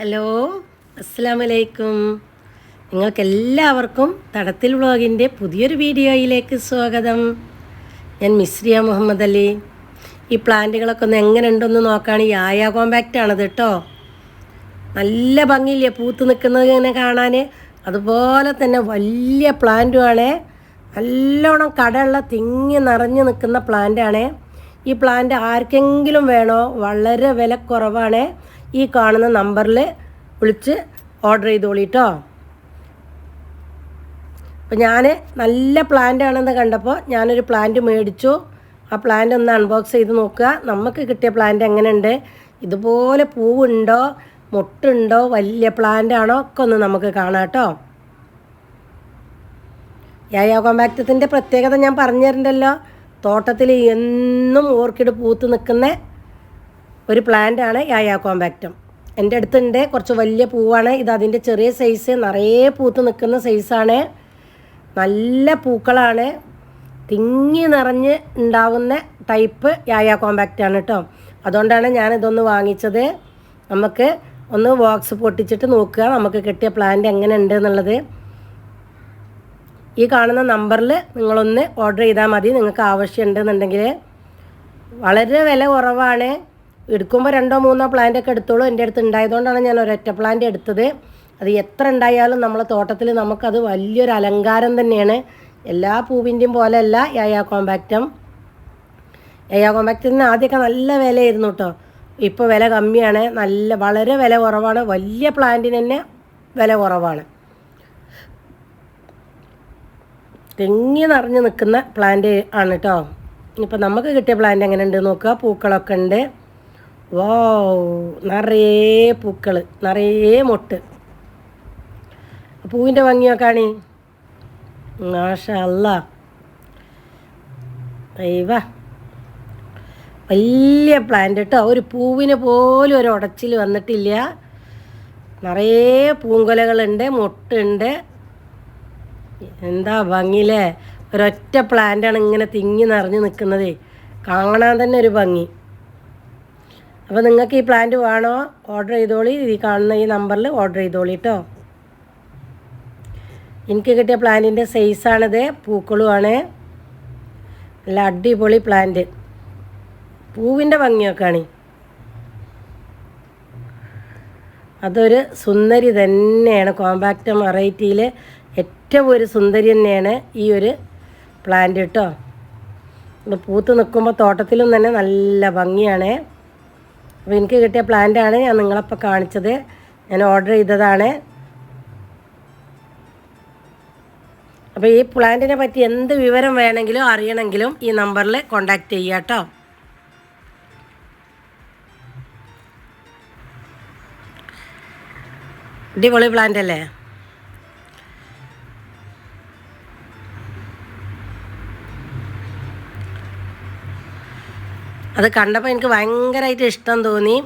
Hello അസ്സാം വലൈക്കും നിങ്ങൾക്കെല്ലാവർക്കും തടത്തിൽ വ്ളോഗിന്റെ പുതിയൊരു വീഡിയോയിലേക്ക് സ്വാഗതം. ഞാൻ മിസ്രിയ മുഹമ്മദ് അലി. ഈ പ്ലാന്റുകളൊക്കെ ഒന്ന് എങ്ങനെ ഉണ്ടെന്ന് നോക്കുകയാണ് ഈ ആയ ആണത് കേട്ടോ. നല്ല ഭംഗിയില്ലേ പൂത്ത് നിൽക്കുന്നത് ഇങ്ങനെ കാണാൻ. അതുപോലെ തന്നെ വലിയ പ്ലാന്റുമാണ്. നല്ലോണം കടയുള്ള തിങ്ങി നിറഞ്ഞു നിൽക്കുന്ന പ്ലാന്റാണ്. ഈ പ്ലാന്റ് ആർക്കെങ്കിലും വേണോ വളരെ വില കുറവാണ്. ഈ കാണുന്ന നമ്പറിൽ വിളിച്ച് ഓർഡർ ചെയ്തോളി കേട്ടോ അപ്പോൾ ഞാൻ നല്ല പ്ലാന്റ് ആണെന്ന് കണ്ടപ്പോൾ ഞാനൊരു പ്ലാന്റ് മേടിച്ചു. ആ പ്ലാന്റ് ഒന്ന് അൺബോക്സ് ചെയ്ത് നോക്കുക. നമുക്ക് കിട്ടിയ പ്ലാന്റ് എങ്ങനെയുണ്ട്? ഇതുപോലെ പൂവുണ്ടോ? മുട്ടുണ്ടോ? വലിയ പ്ലാന്റ് ആണോ? ഒക്കെ ഒന്ന് നമുക്ക് കാണാം കേട്ടോ യായാ കോമ്പാക്റ്റത്തിന്റെ പ്രത്യേകത ഞാൻ പറഞ്ഞു തരണ്ടല്ലോ തോട്ടത്തിൽ എന്നും ഓർക്കിഡ് പൂത്ത് നിൽക്കുന്ന ഒരു പ്ലാന്റ് ആണ് യായാ കോമ്പാക്റ്റം എന്റെ അടുത്തുണ്ട് കുറച്ച് വലിയ പൂവാണ്. ഇത് അതിന്റെ ചെറിയ സൈസ് നിറയെ പൂത്ത് നിൽക്കുന്ന സൈസാണ് നല്ല പൂക്കളാണ്. തിങ്ങി നിറഞ്ഞ് ഉണ്ടാവുന്ന ടൈപ്പ് യായാ കോമ്പാക്റ്റ് ആണ് കേട്ടോ അതുകൊണ്ടാണ് ഞാൻ ഇതൊന്ന് വാങ്ങിച്ചത്. നമുക്ക് ഒന്ന് ബോക്സ് പൊട്ടിച്ചിട്ട് നോക്കുക. നമുക്ക് കിട്ടിയ പ്ലാന്റ് എങ്ങനെ ഉണ്ട് എന്നുള്ളത്. ഈ കാണുന്ന നമ്പറിൽ നിങ്ങളൊന്ന് ഓർഡർ ചെയ്താൽ മതി. നിങ്ങൾക്ക് ആവശ്യമുണ്ടെന്നുണ്ടെങ്കിൽ. വളരെ വില കുറവാണ്. എടുക്കുമ്പോൾ രണ്ടോ മൂന്നോ പ്ലാന്റ് ഒക്കെ എടുത്തോളൂ. എന്റെ അടുത്ത് ഉണ്ടായതുകൊണ്ടാണ് ഞാൻ ഒരൊറ്റ പ്ലാന്റ് എടുത്തത്. അത് എത്ര ഉണ്ടായാലും നമ്മളെ തോട്ടത്തിൽ നമുക്കത് വലിയൊരു അലങ്കാരം തന്നെയാണ്. എല്ലാ പൂവിന്റെയും പോലെയല്ല യായാ കോമ്പാക്റ്റം യായാ കോമ്പാക്റ്റിന് ആദ്യമൊക്കെ നല്ല വിലയായിരുന്നു കേട്ടോ ഇപ്പോൾ വില കമ്മിയാണ്. നല്ല വളരെ വില കുറവാണ്. വലിയ പ്ലാന്റിന് തന്നെ വില കുറവാണ്. തെങ്ങി നിറഞ്ഞു നിൽക്കുന്ന പ്ലാന്റ് ആണ് കേട്ടോ ഇപ്പം നമുക്ക് കിട്ടിയ പ്ലാന്റ് എങ്ങനെ ഉണ്ട് നോക്കുക. പൂക്കളൊക്കെ ഉണ്ട്. വോ നിറയെ പൂക്കൾ നിറയെ മൊട്ട്. പൂവിന്റെ ഭംഗിയൊക്കെയാണ് മാഷല്ല. ദൈവ. വലിയ പ്ലാന്റ് കേട്ടോ. ഒരു പൂവിന് പോലും ഒരു ഉടച്ചിൽ വന്നിട്ടില്ല. നിറയെ പൂങ്കൊലകളുണ്ട് മുട്ടുണ്ട്. എന്താ ഭംഗിയില്ലേ? ഒരൊറ്റ പ്ലാന്റാണ് ഇങ്ങനെ തിങ്ങി നിറഞ്ഞു നിൽക്കുന്നത്. കാണാൻ തന്നെ ഒരു ഭംഗി. അപ്പോൾ നിങ്ങൾക്ക് ഈ പ്ലാന്റ് വേണോ? ഓർഡർ ചെയ്തോളി. ഈ കാണുന്ന ഈ നമ്പറിൽ ഓർഡർ ചെയ്തോളി കേട്ടോ എനിക്ക് കിട്ടിയ പ്ലാന്റിന്റെ സൈസാണിത് പൂക്കളുമാണ്. നല്ല അടിപൊളി പ്ലാന്റ് പൂവിന്റെ ഭംഗിയൊക്കെയാണ്. അതൊരു സുന്ദരി തന്നെയാണ്. കോമ്പാക്റ്റ് വെറൈറ്റിയിൽ ഏറ്റവും ഒരു സുന്ദരി തന്നെയാണ് ഈ ഒരു പ്ലാന്റ് കേട്ടോ പൂത്ത് നിൽക്കുമ്പോൾ തോട്ടത്തിലും തന്നെ നല്ല ഭംഗിയാണ്. അപ്പോൾ എനിക്ക് കിട്ടിയ പ്ലാന്റാണ് ഞാൻ നിങ്ങളപ്പോൾ കാണിച്ചത്. ഞാൻ ഓർഡർ ചെയ്തതാണ്. അപ്പോൾ ഈ പ്ലാന്റിനെ പറ്റി എന്ത് വിവരം വേണമെങ്കിലും അറിയണമെങ്കിലും ഈ നമ്പറിൽ കോണ്ടാക്ട് ചെയ്യുക കേട്ടോ അടിപൊളി പ്ലാന്റ് അല്ലേ? അത് കണ്ടപ്പോൾ എനിക്ക് ഭയങ്കരമായിട്ട് ഇഷ്ടം തോന്നി.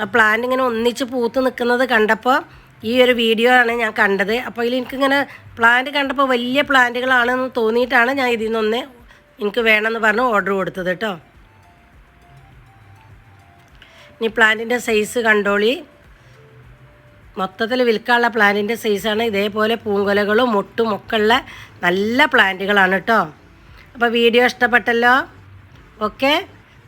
ആ പ്ലാന്റ് ഇങ്ങനെ ഒന്നിച്ച് പൂത്ത് നിൽക്കുന്നത് കണ്ടപ്പോൾ ഈ ഒരു വീഡിയോ ആണ് ഞാൻ കണ്ടത്. അപ്പോൾ ഇതിൽ എനിക്കിങ്ങനെ പ്ലാന്റ് കണ്ടപ്പോൾ വലിയ പ്ലാന്റുകളാണെന്ന് തോന്നിയിട്ടാണ് ഞാൻ ഇതിൽ നിന്നൊന്ന് എനിക്ക് വേണമെന്ന് പറഞ്ഞ് ഓർഡർ കൊടുത്തത് കേട്ടോ ഇനി പ്ലാന്റിന്റെ സൈസ് കണ്ടോളി. മൊത്തത്തിൽ വിൽക്കാനുള്ള പ്ലാന്റിന്റെ സൈസാണ് ഇതേപോലെ പൂങ്കൊലകളും മുട്ടും ഒക്കെ ഉള്ള നല്ല പ്ലാന്റുകളാണ് കേട്ടോ അപ്പോൾ വീഡിയോ ഇഷ്ടപ്പെട്ടല്ലോ. Okay